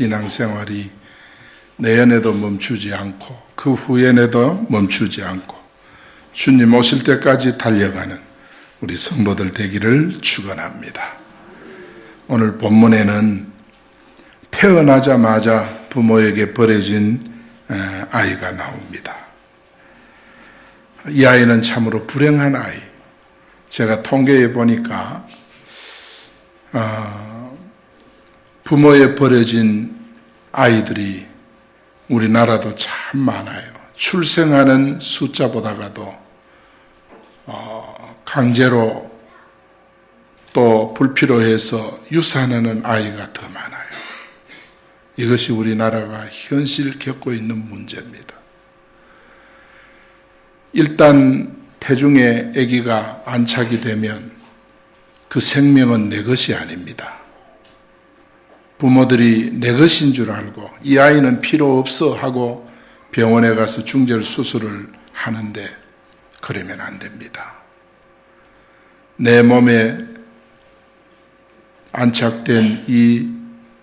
신앙생활이 내연에도 멈추지 않고 그 후연에도 멈추지 않고 주님 오실 때까지 달려가는 우리 성도들 되기를 축원합니다. 오늘 본문에는 태어나자마자 부모에게 버려진 아이가 나옵니다. 이 아이는 참으로 불행한 아이. 제가 통계에 보니까 어, 부모에 버려진 아이들이 우리나라도 참 많아요. 출생하는 숫자보다가도 어, 강제로 또 불필요해서 유산하는 아이가 더 많아요. 이것이 우리나라가 현실 겪고 있는 문제입니다. 일단 태중에 아기가 안착이 되면 그 생명은 내 것이 아닙니다. 부모들이 내 것인 줄 알고 이 아이는 필요 없어 하고 병원에 가서 중절 수술을 하는데 그러면 안 됩니다. 내 몸에 안착된 이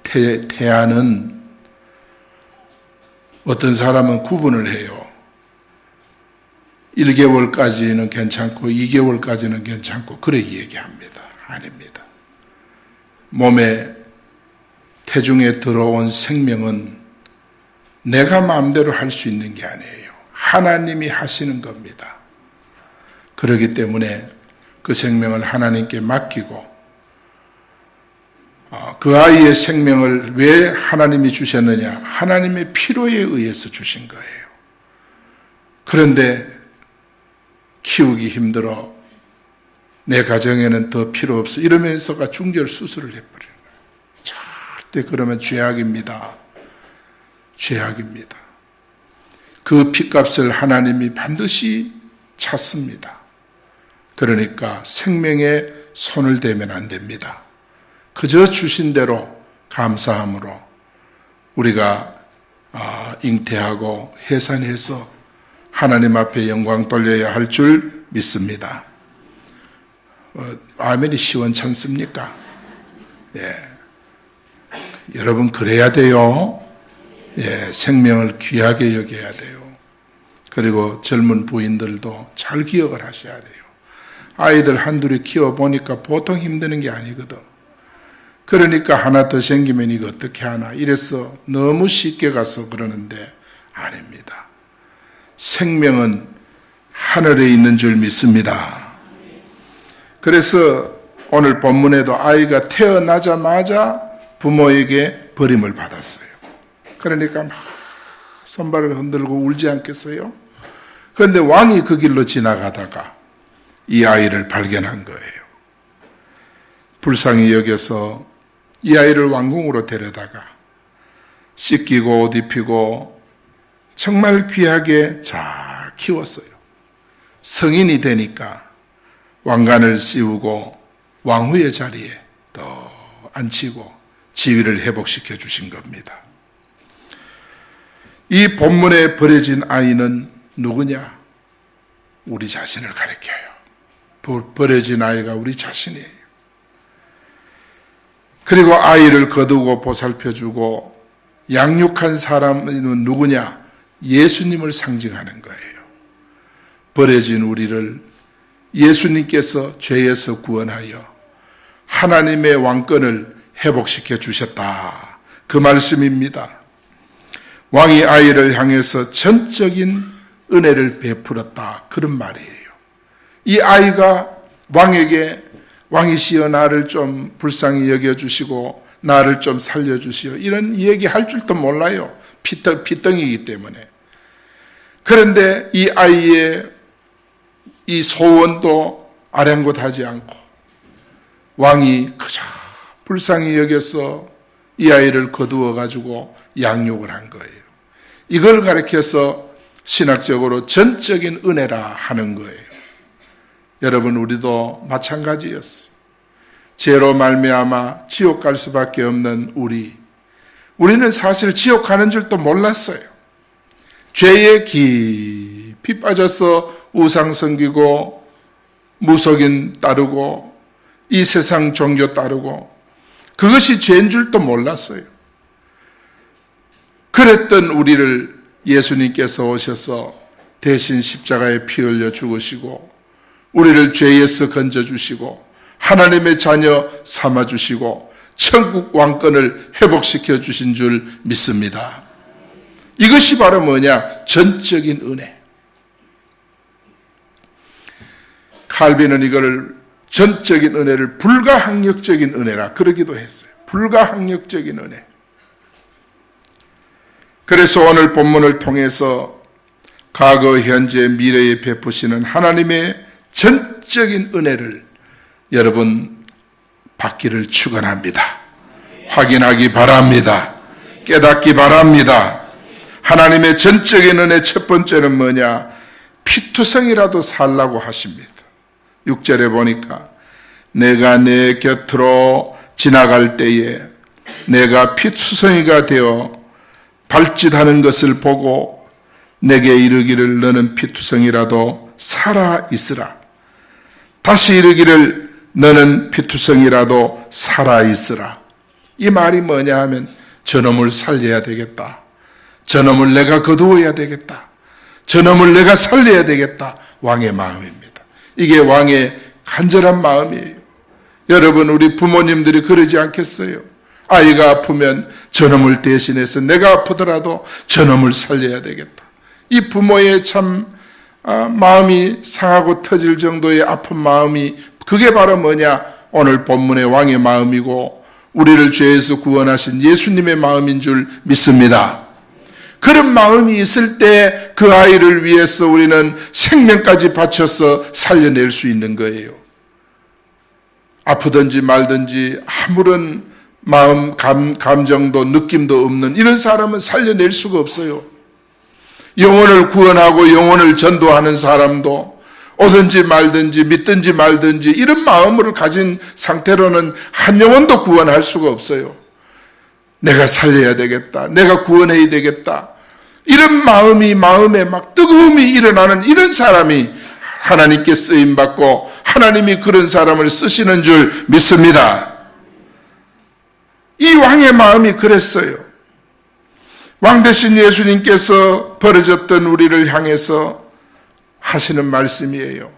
태, 태아는 어떤 사람은 구분을 해요. 1개월까지는 괜찮고 2개월까지는 괜찮고 그래 얘기합니다. 아닙니다. 몸에 태중에 들어온 생명은 내가 마음대로 할 수 있는 게 아니에요. 하나님이 하시는 겁니다. 그렇기 때문에 그 생명을 하나님께 맡기고 어, 그 아이의 생명을 왜 하나님이 주셨느냐? 하나님의 필요에 의해서 주신 거예요. 그런데 키우기 힘들어. 내 가정에는 더 필요 없어. 이러면서가 중절 수술을 해버려 요. 절대 그러면 죄악입니다. 죄악입니다. 그 핏값을 하나님이 반드시 찾습니다. 그러니까 생명에 손을 대면 안 됩니다. 그저 주신 대로 감사함으로 우리가 아, 잉태하고 해산해서 하나님 앞에 영광 돌려야 할 줄 믿습니다. 어, 아멘이 시원찮습니까? 예. 여러분 그래야 돼요. 예, 생명을 귀하게 여겨야 돼요. 그리고 젊은 부인들도 잘 기억을 하셔야 돼요. 아이들 한둘이 키워보니까 보통 힘드는 게 아니거든. 그러니까 하나 더 생기면 이거 어떻게 하나. 이래서 너무 쉽게 가서 그러는데 아닙니다. 생명은 하늘에 있는 줄 믿습니다. 그래서 오늘 본문에도 아이가 태어나자마자 부모에게 버림을 받았어요. 그러니까 막 손발을 흔들고 울지 않겠어요? 그런데 왕이 그 길로 지나가다가 이 아이를 발견한 거예요. 불쌍히 여겨서 이 아이를 왕궁으로 데려다가 씻기고 옷 입히고 정말 귀하게 잘 키웠어요. 성인이 되니까 왕관을 씌우고 왕후의 자리에 또 앉히고 지위를 회복시켜 주신 겁니다. 이 본문에 버려진 아이는 누구냐? 우리 자신을 가리켜요. 버려진 아이가 우리 자신이에요. 그리고 아이를 거두고 보살펴주고 양육한 사람은 누구냐? 예수님을 상징하는 거예요. 버려진 우리를 예수님께서 죄에서 구원하여 하나님의 왕권을 회복시켜 주셨다. 그 말씀입니다. 왕이 아이를 향해서 전적인 은혜를 베풀었다. 그런 말이에요. 이 아이가 왕에게 왕이시여 나를 좀 불쌍히 여겨주시고 나를 좀 살려주시오. 이런 얘기 할 줄도 몰라요. 피덩, 피덩이기 때문에. 그런데 이 아이의 이 소원도 아랑곳하지 않고 왕이 그저 불쌍히 여겨서 이 아이를 거두어 가지고 양육을 한 거예요. 이걸 가리켜서 신학적으로 전적인 은혜라 하는 거예요. 여러분 우리도 마찬가지였어요. 죄로 말미암아 지옥 갈 수밖에 없는 우리. 우리는 사실 지옥 가는 줄도 몰랐어요. 죄에 깊이 빠져서 우상 섬기고 무속인 따르고 이 세상 종교 따르고 그것이 죄인 줄도 몰랐어요. 그랬던 우리를 예수님께서 오셔서 대신 십자가에 피 흘려 죽으시고 우리를 죄에서 건져 주시고 하나님의 자녀 삼아 주시고 천국 왕권을 회복시켜 주신 줄 믿습니다. 이것이 바로 뭐냐? 전적인 은혜. 칼빈은 이거를 전적인 은혜를 불가항력적인 은혜라 그러기도 했어요. 불가항력적인 은혜. 그래서 오늘 본문을 통해서 과거, 현재, 미래에 베푸시는 하나님의 전적인 은혜를 여러분 받기를 축원합니다. 확인하기 바랍니다. 깨닫기 바랍니다. 하나님의 전적인 은혜 첫 번째는 뭐냐? 피투성이라도 살라고 하십니다. 6절에 보니까 내가 내 곁으로 지나갈 때에 내가 피투성이가 되어 발짓하는 것을 보고 내게 이르기를 너는 피투성이라도 살아 있으라. 다시 이르기를 너는 피투성이라도 살아 있으라. 이 말이 뭐냐 하면 저놈을 살려야 되겠다. 저놈을 내가 거두어야 되겠다. 저놈을 내가 살려야 되겠다. 왕의 마음입니다. 이게 왕의 간절한 마음이에요. 여러분, 우리 부모님들이 그러지 않겠어요? 아이가 아프면 저놈을 대신해서 내가 아프더라도 저놈을 살려야 되겠다. 이 부모의 참 아, 마음이 상하고 터질 정도의 아픈 마음이 그게 바로 뭐냐? 오늘 본문의 왕의 마음이고 우리를 죄에서 구원하신 예수님의 마음인 줄 믿습니다. 그런 마음이 있을 때 그 아이를 위해서 우리는 생명까지 바쳐서 살려낼 수 있는 거예요. 아프든지 말든지 아무런 마음, 감, 감정도 느낌도 없는 이런 사람은 살려낼 수가 없어요. 영혼을 구원하고 영혼을 전도하는 사람도 오든지 말든지 믿든지 말든지 이런 마음을 가진 상태로는 한 영혼도 구원할 수가 없어요. 내가 살려야 되겠다. 내가 구원해야 되겠다. 이런 마음이 마음에 막 뜨거움이 일어나는 이런 사람이 하나님께 쓰임 받고 하나님이 그런 사람을 쓰시는 줄 믿습니다. 이 왕의 마음이 그랬어요. 왕 대신 예수님께서 벌어졌던 우리를 향해서 하시는 말씀이에요.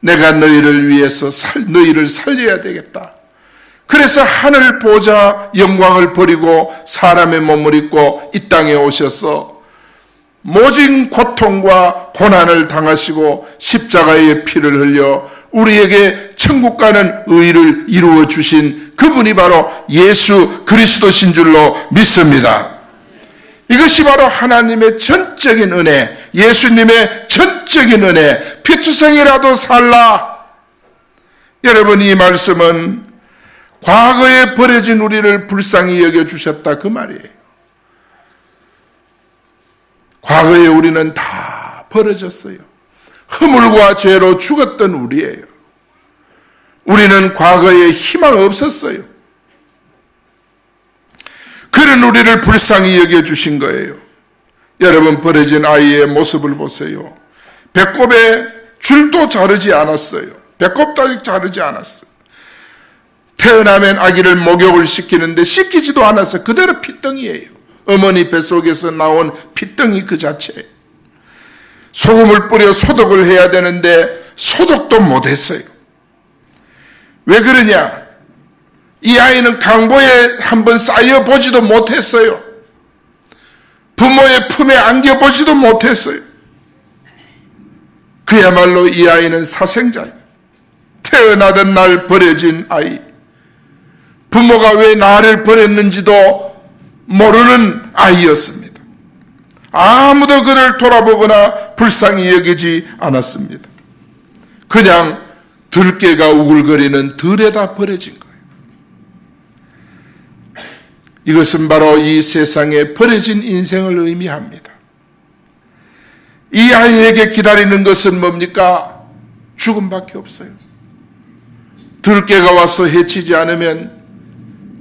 내가 너희를 위해서 살, 너희를 살려야 되겠다. 그래서 하늘 보좌 영광을 버리고 사람의 몸을 입고 이 땅에 오셔서 모진 고통과 고난을 당하시고 십자가의 피를 흘려 우리에게 천국 가는 의를 이루어 주신 그분이 바로 예수 그리스도신 줄로 믿습니다. 이것이 바로 하나님의 전적인 은혜, 예수님의 전적인 은혜, 피투성이라도 살라. 여러분 이 말씀은 과거에 버려진 우리를 불쌍히 여겨 주셨다 그 말이에요. 과거에 우리는 다 버려졌어요. 허물과 죄로 죽었던 우리예요. 우리는 과거에 희망 없었어요. 그런 우리를 불쌍히 여겨 주신 거예요. 여러분 버려진 아이의 모습을 보세요. 배꼽에 줄도 자르지 않았어요. 배꼽도 자르지 않았어요. 태어나면 아기를 목욕을 시키는데 시키지도 않아서 그대로 피덩이에요. 어머니 뱃속에서 나온 피덩이 그 자체. 소금을 뿌려 소독을 해야 되는데 소독도 못했어요. 왜 그러냐? 이 아이는 강보에 한번 쌓여 보지도 못했어요. 부모의 품에 안겨 보지도 못했어요. 그야말로 이 아이는 사생자예요. 태어나던 날 버려진 아이. 부모가 왜 나를 버렸는지도 모르는 아이였습니다. 아무도 그를 돌아보거나 불쌍히 여기지 않았습니다. 그냥 들깨가 우글거리는 들에다 버려진 거예요. 이것은 바로 이 세상에 버려진 인생을 의미합니다. 이 아이에게 기다리는 것은 뭡니까? 죽음밖에 없어요. 들깨가 와서 해치지 않으면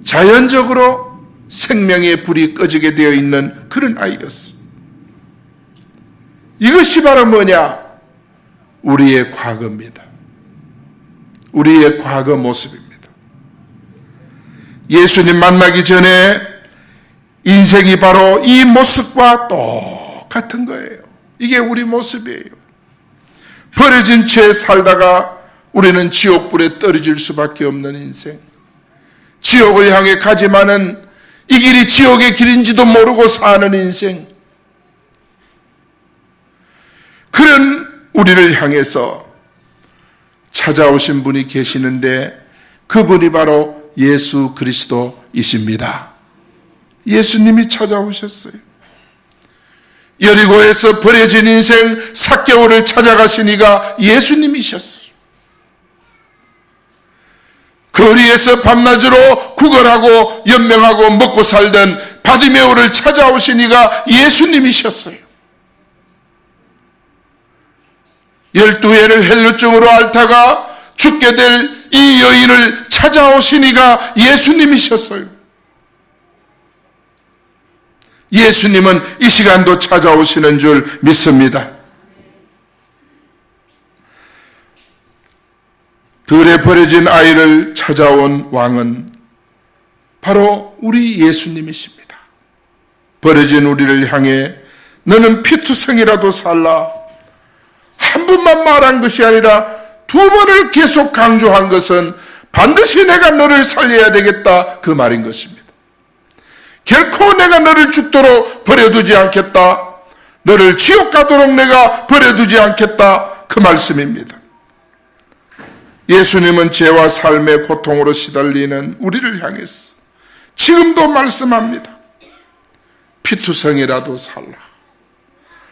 자연적으로 생명의 불이 꺼지게 되어 있는 그런 아이였습니다. 이것이 바로 뭐냐? 우리의 과거입니다. 우리의 과거 모습입니다. 예수님 만나기 전에 인생이 바로 이 모습과 똑같은 거예요. 이게 우리 모습이에요. 버려진 채 살다가 우리는 지옥불에 떨어질 수밖에 없는 인생. 지옥을 향해 가지만은 이 길이 지옥의 길인지도 모르고 사는 인생. 그런 우리를 향해서 찾아오신 분이 계시는데 그분이 바로 예수 그리스도이십니다. 예수님이 찾아오셨어요. 여리고에서 버려진 인생 사개월을 찾아가시니가 예수님이셨어요. 거리에서 밤낮으로 구걸하고 연명하고 먹고 살던 바디메오를 찾아오시니가 예수님이셨어요. 열두 해를 헬루증으로 앓다가 죽게 될 이 여인을 찾아오시니가 예수님이셨어요. 예수님은 이 시간도 찾아오시는 줄 믿습니다. 들에 버려진 아이를 찾아온 왕은 바로 우리 예수님이십니다. 버려진 우리를 향해 너는 피투성이라도 살라. 한 번만 말한 것이 아니라 두 번을 계속 강조한 것은 반드시 내가 너를 살려야 되겠다 그 말인 것입니다. 결코 내가 너를 죽도록 버려두지 않겠다. 너를 지옥 가도록 내가 버려두지 않겠다. 그 말씀입니다. 예수님은 죄와 삶의 고통으로 시달리는 우리를 향해서 지금도 말씀합니다. 피투성이라도 살라.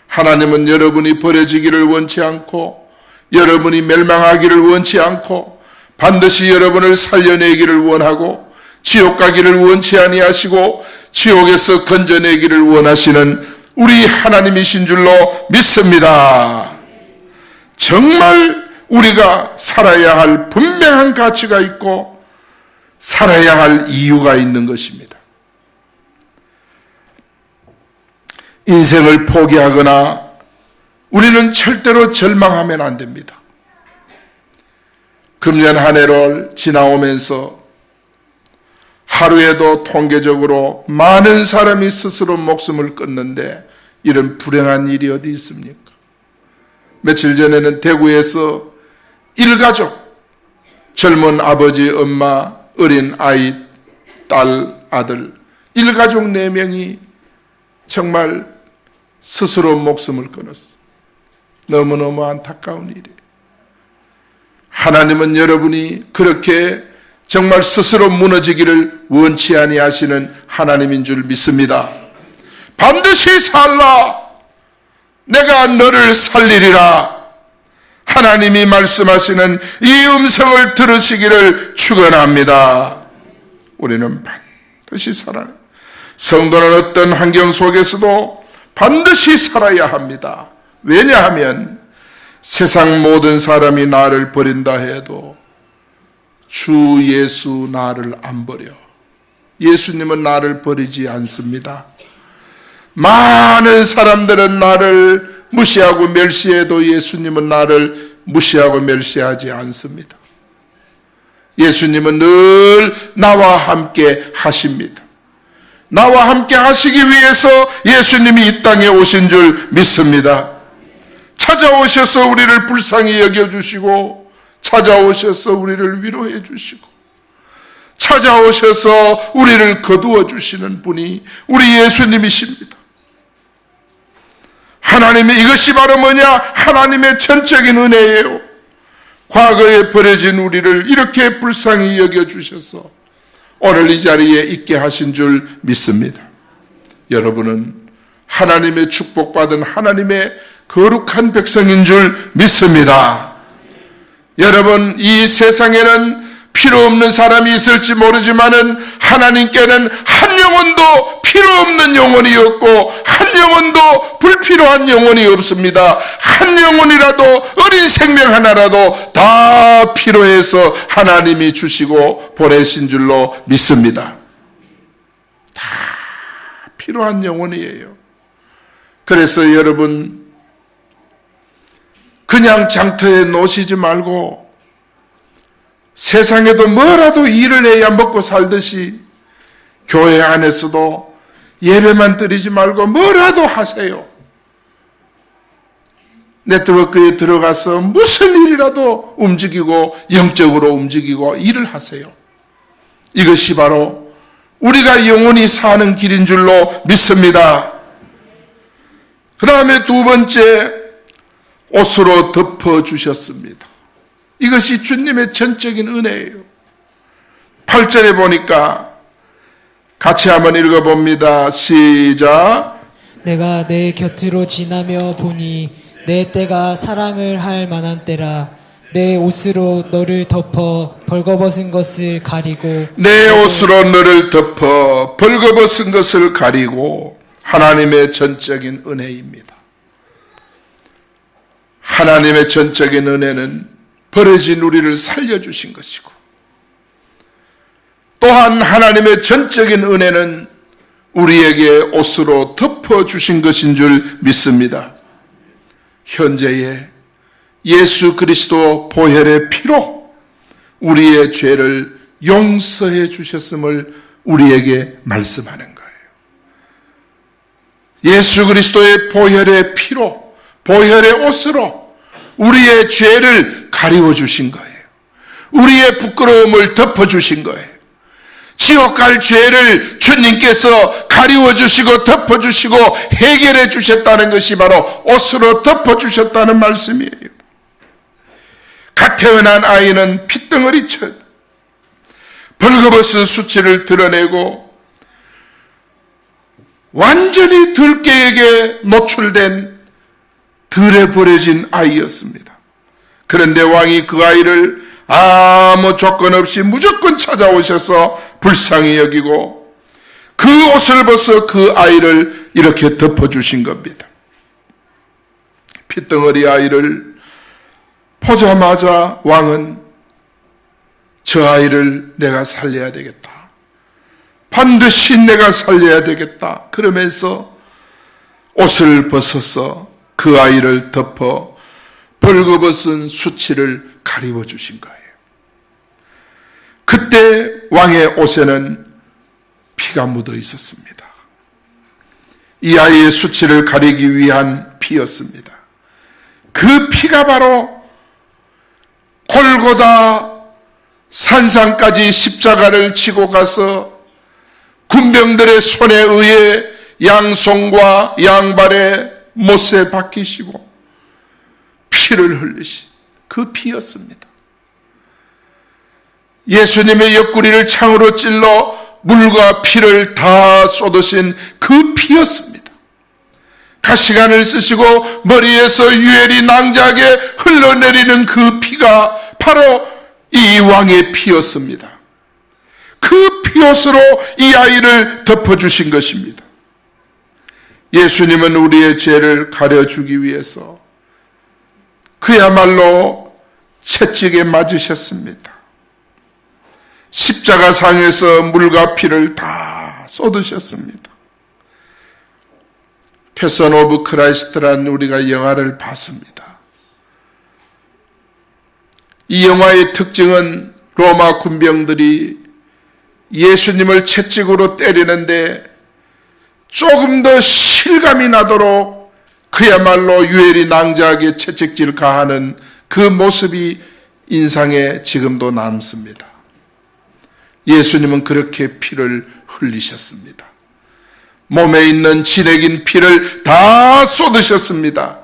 하나님은 여러분이 버려지기를 원치 않고 여러분이 멸망하기를 원치 않고 반드시 여러분을 살려내기를 원하고 지옥 가기를 원치 아니하시고 지옥에서 건져내기를 원하시는 우리 하나님이신 줄로 믿습니다. 정말 우리가 살아야 할 분명한 가치가 있고 살아야 할 이유가 있는 것입니다. 인생을 포기하거나 우리는 절대로 절망하면 안 됩니다. 금년 한 해를 지나오면서 하루에도 통계적으로 많은 사람이 스스로 목숨을 끊는데 이런 불행한 일이 어디 있습니까? 며칠 전에는 대구에서 일가족, 젊은 아버지, 엄마, 어린 아이, 딸, 아들, 일가족 네 명이 정말 스스로 목숨을 끊었어. 너무너무 안타까운 일이에요. 하나님은 여러분이 그렇게 정말 스스로 무너지기를 원치 아니하시는 하나님인 줄 믿습니다. 반드시 살라. 내가 너를 살리리라. 하나님이 말씀하시는 이 음성을 들으시기를 축원합니다. 우리는 반드시 살아야 성도는 어떤 환경 속에서도 반드시 살아야 합니다. 왜냐하면 세상 모든 사람이 나를 버린다 해도 주 예수 나를 안 버려. 예수님은 나를 버리지 않습니다. 많은 사람들은 나를 무시하고 멸시해도 예수님은 나를 무시하고 멸시하지 않습니다. 예수님은 늘 나와 함께 하십니다. 나와 함께 하시기 위해서 예수님이 이 땅에 오신 줄 믿습니다. 찾아오셔서 우리를 불쌍히 여겨주시고, 찾아오셔서 우리를 위로해 주시고, 찾아오셔서 우리를 거두어 주시는 분이 우리 예수님이십니다. 하나님의 이것이 바로 뭐냐? 하나님의 전적인 은혜예요. 과거에 버려진 우리를 이렇게 불쌍히 여겨주셔서 오늘 이 자리에 있게 하신 줄 믿습니다. 여러분은 하나님의 축복받은 하나님의 거룩한 백성인 줄 믿습니다. 여러분, 이 세상에는 필요 없는 사람이 있을지 모르지만은 하나님께는 한 영혼도 필요 없는 영혼이 없고 한 영혼도 불필요한 영혼이 없습니다. 한 영혼이라도 어린 생명 하나라도 다 필요해서 하나님이 주시고 보내신 줄로 믿습니다. 다 필요한 영혼이에요. 그래서 여러분 그냥 장터에 놓으시지 말고 세상에도 뭐라도 일을 해야 먹고 살듯이 교회 안에서도 예배만 드리지 말고 뭐라도 하세요. 네트워크에 들어가서 무슨 일이라도 움직이고 영적으로 움직이고 일을 하세요. 이것이 바로 우리가 영원히 사는 길인 줄로 믿습니다. 그 다음에 두 번째 옷으로 덮어 주셨습니다. 이것이 주님의 전적인 은혜예요. 8절에 보니까 같이 한번 읽어봅니다. 시작. 내가 내 곁으로 지나며 보니 내 때가 사랑을 할 만한 때라 내 옷으로 너를 덮어 벌거벗은 것을 가리고 내 옷으로 너를 덮어 벌거벗은 것을 가리고 하나님의 전적인 은혜입니다. 하나님의 전적인 은혜는 버려진 우리를 살려주신 것이고 또한 하나님의 전적인 은혜는 우리에게 옷으로 덮어주신 것인 줄 믿습니다. 현재의 예수 그리스도 보혈의 피로 우리의 죄를 용서해 주셨음을 우리에게 말씀하는 거예요. 예수 그리스도의 보혈의 피로, 보혈의 옷으로 우리의 죄를 가리워 주신 거예요. 우리의 부끄러움을 덮어 주신 거예요. 지옥 갈 죄를 주님께서 가리워 주시고 덮어 주시고 해결해 주셨다는 것이 바로 옷으로 덮어 주셨다는 말씀이에요. 갓 태어난 아이는 핏덩어리처럼 벌거벗은 수치를 드러내고 완전히 들깨에게 노출된 들에 버려진 아이였습니다. 그런데 왕이 그 아이를 아무 조건 없이 무조건 찾아오셔서 불쌍히 여기고 그 옷을 벗어 그 아이를 이렇게 덮어주신 겁니다. 핏덩어리 아이를 보자마자 왕은 저 아이를 내가 살려야 되겠다. 반드시 내가 살려야 되겠다. 그러면서 옷을 벗어서 그 아이를 덮어 벌거벗은 수치를 가리워 주신 거예요. 그때 왕의 옷에는 피가 묻어 있었습니다. 이 아이의 수치를 가리기 위한 피였습니다. 그 피가 바로 골고다 산상까지 십자가를 치고 가서 군병들의 손에 의해 양손과 양발에 못에 박히시고 피를 흘리신 그 피였습니다. 예수님의 옆구리를 창으로 찔러 물과 피를 다 쏟으신 그 피였습니다. 가시관을 쓰시고 머리에서 유혈이 낭자하게 흘러내리는 그 피가 바로 이 왕의 피였습니다. 그 피옷으로 이 아이를 덮어주신 것입니다. 예수님은 우리의 죄를 가려주기 위해서 그야말로 채찍에 맞으셨습니다. 십자가 상에서 물과 피를 다 쏟으셨습니다. 패선 오브 크라이스트란 우리가 영화를 봤습니다. 이 영화의 특징은 로마 군병들이 예수님을 채찍으로 때리는데 조금 더 실감이 나도록 그야말로 유엘이 낭자하게 채찍질 가하는 그 모습이 인상에 지금도 남습니다. 예수님은 그렇게 피를 흘리셨습니다. 몸에 있는 진액인 피를 다 쏟으셨습니다.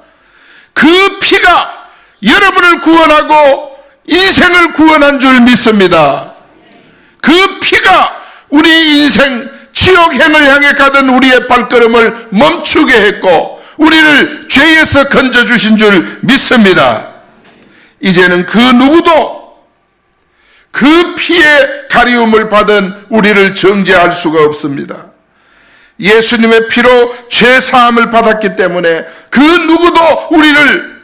그 피가 여러분을 구원하고 인생을 구원한 줄 믿습니다. 그 피가 우리 인생 지옥행을 향해 가던 우리의 발걸음을 멈추게 했고 우리를 죄에서 건져주신 줄 믿습니다. 이제는 그 누구도 그 피의 가리움을 받은 우리를 정죄할 수가 없습니다. 예수님의 피로 죄 사함을 받았기 때문에 그 누구도 우리를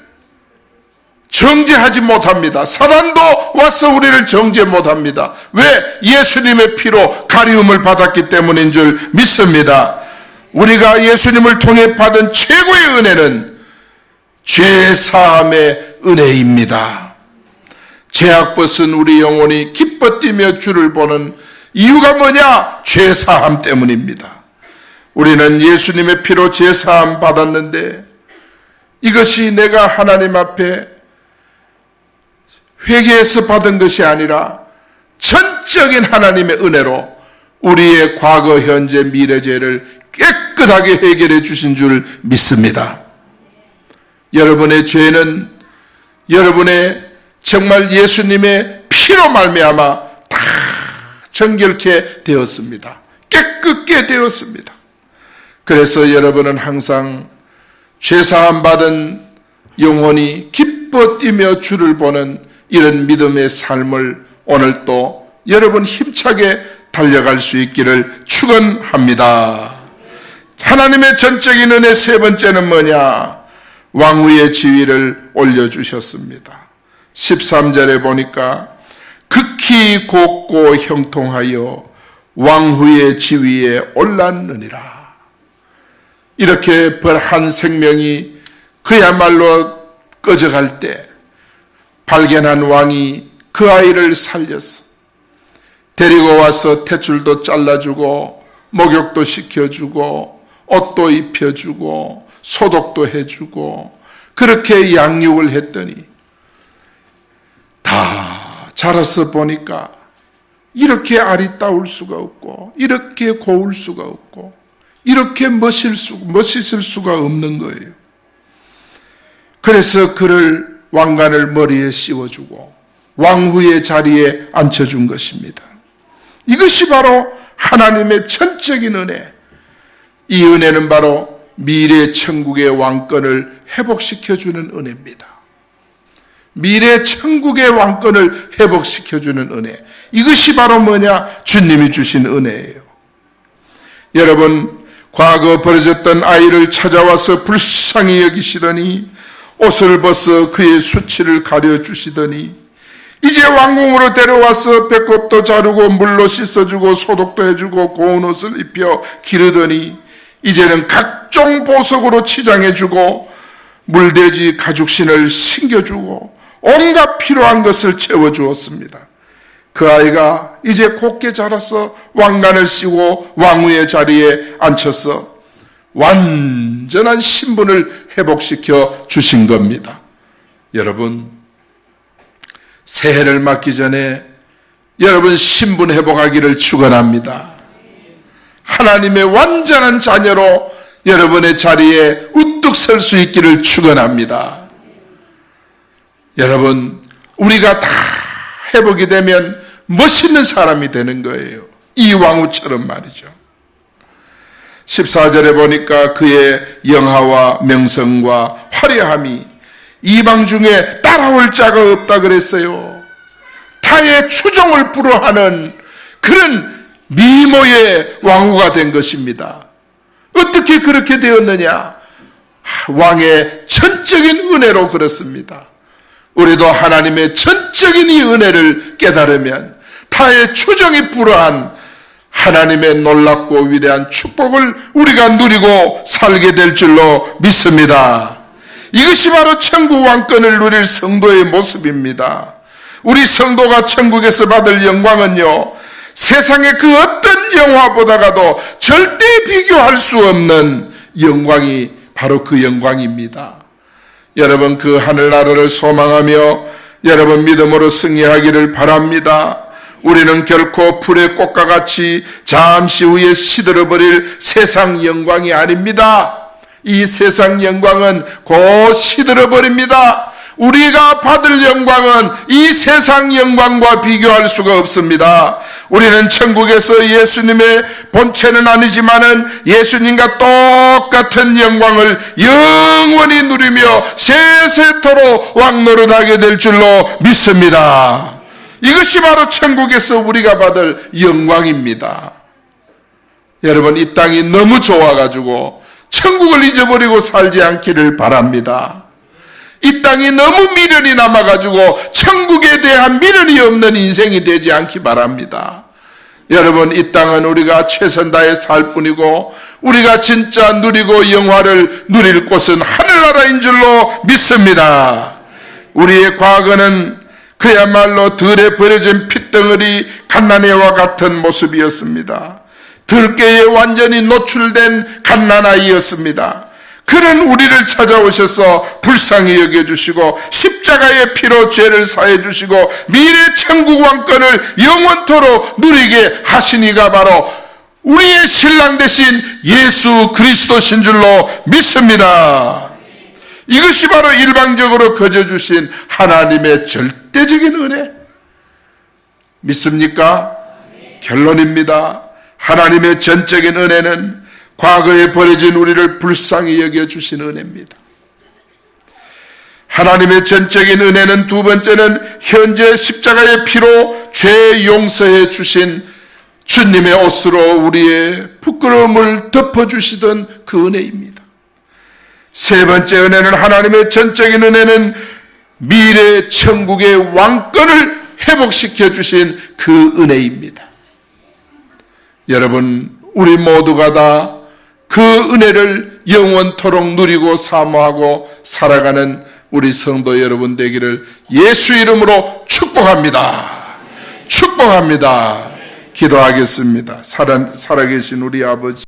정죄하지 못합니다. 사단도 와서 우리를 정죄 못합니다. 왜? 예수님의 피로 가리움을 받았기 때문인 줄 믿습니다. 우리가 예수님을 통해 받은 최고의 은혜는 죄 사함의 은혜입니다. 죄악 벗은 우리 영혼이 기뻐 뛰며 주를 보는 이유가 뭐냐? 죄 사함 때문입니다. 우리는 예수님의 피로 제사함 받았는데 이것이 내가 하나님 앞에 회개해서 받은 것이 아니라 전적인 하나님의 은혜로 우리의 과거, 현재, 미래 죄를 깨끗하게 해결해 주신 줄 믿습니다. 여러분의 죄는 여러분의 정말 예수님의 피로 말미암아 다 정결케 되었습니다. 깨끗게 되었습니다. 그래서 여러분은 항상 죄사함 받은 영혼이 기뻐 뛰며 주를 보는 이런 믿음의 삶을 오늘 또 여러분 힘차게 달려갈 수 있기를 축원합니다. 하나님의 전적인 은혜 세 번째는 뭐냐? 왕후의 지위를 올려주셨습니다. 13절에 보니까 극히 곱고 형통하여 왕후의 지위에 올랐느니라. 이렇게 벌한 생명이 그야말로 꺼져갈 때 발견한 왕이 그 아이를 살렸어. 데리고 와서 탯줄도 잘라주고 목욕도 시켜주고 옷도 입혀주고 소독도 해주고 그렇게 양육을 했더니 다 자라서 보니까 이렇게 아리따울 수가 없고 이렇게 고울 수가 없고 이렇게 멋일 수, 멋있을 수가 없는 거예요. 그래서 그를 왕관을 머리에 씌워주고 왕후의 자리에 앉혀준 것입니다. 이것이 바로 하나님의 전적인 은혜. 이 은혜는 바로 미래 천국의 왕권을 회복시켜주는 은혜입니다. 미래 천국의 왕권을 회복시켜주는 은혜. 이것이 바로 뭐냐? 주님이 주신 은혜예요. 여러분, 과거 버려졌던 아이를 찾아와서 불쌍히 여기시더니 옷을 벗어 그의 수치를 가려주시더니 이제 왕궁으로 데려와서 배꼽도 자르고 물로 씻어주고 소독도 해주고 고운 옷을 입혀 기르더니 이제는 각종 보석으로 치장해주고 물돼지 가죽신을 신겨주고 온갖 필요한 것을 채워주었습니다. 그 아이가 이제 곱게 자라서 왕관을 씌고 왕후의 자리에 앉혀서 완전한 신분을 회복시켜 주신 겁니다. 여러분, 새해를 맞기 전에 여러분 신분 회복하기를 축원합니다. 하나님의 완전한 자녀로 여러분의 자리에 우뚝 설 수 있기를 축원합니다. 여러분, 우리가 다 회복이 되면 멋있는 사람이 되는 거예요. 이 왕후처럼 말이죠. 14절에 보니까 그의 영화와 명성과 화려함이 이방 중에 따라올 자가 없다 그랬어요. 타의 추종을 불허하는 그런 미모의 왕후가 된 것입니다. 어떻게 그렇게 되었느냐? 왕의 전적인 은혜로 그렇습니다. 우리도 하나님의 전적인 이 은혜를 깨달으면 타의 추정이 불허한 하나님의 놀랍고 위대한 축복을 우리가 누리고 살게 될 줄로 믿습니다. 이것이 바로 천국 왕권을 누릴 성도의 모습입니다. 우리 성도가 천국에서 받을 영광은요, 세상의 그 어떤 영화보다가도 절대 비교할 수 없는 영광이 바로 그 영광입니다. 여러분 그 하늘나라를 소망하며 여러분 믿음으로 승리하기를 바랍니다. 우리는 결코 풀의 꽃과 같이 잠시 후에 시들어버릴 세상 영광이 아닙니다. 이 세상 영광은 곧 시들어버립니다. 우리가 받을 영광은 이 세상 영광과 비교할 수가 없습니다. 우리는 천국에서 예수님의 본체는 아니지만은 예수님과 똑같은 영광을 영원히 누리며 세세토록 왕노릇하게 될 줄로 믿습니다. 이것이 바로 천국에서 우리가 받을 영광입니다. 여러분, 이 땅이 너무 좋아가지고 천국을 잊어버리고 살지 않기를 바랍니다. 이 땅이 너무 미련이 남아가지고 천국에 대한 미련이 없는 인생이 되지 않기 바랍니다. 여러분, 이 땅은 우리가 최선 다해 살 뿐이고, 우리가 진짜 누리고 영화를 누릴 곳은 하늘나라인 줄로 믿습니다. 우리의 과거는 그야말로 들에 버려진 핏덩어리 갓난애와 같은 모습이었습니다. 들깨에 완전히 노출된 갓난아이였습니다. 그는 우리를 찾아오셔서 불쌍히 여겨주시고 십자가의 피로 죄를 사해주시고 미래 천국 왕권을 영원토록 누리게 하시니가 바로 우리의 신랑 되신 예수 그리스도신 줄로 믿습니다. 이것이 바로 일방적으로 거저주신 하나님의 절대적인 은혜. 믿습니까? 결론입니다. 하나님의 전적인 은혜는 과거에 버려진 우리를 불쌍히 여겨주신 은혜입니다. 하나님의 전적인 은혜는 두 번째는 현재 십자가의 피로 죄 용서해 주신 주님의 옷으로 우리의 부끄러움을 덮어주시던 그 은혜입니다. 세 번째 은혜는 하나님의 전적인 은혜는 미래 천국의 왕권을 회복시켜 주신 그 은혜입니다. 여러분, 우리 모두가 다 그 은혜를 영원토록 누리고 사모하고 살아가는 우리 성도 여러분 되기를 예수 이름으로 축복합니다. 축복합니다. 기도하겠습니다. 살아, 살아계신 우리 아버지.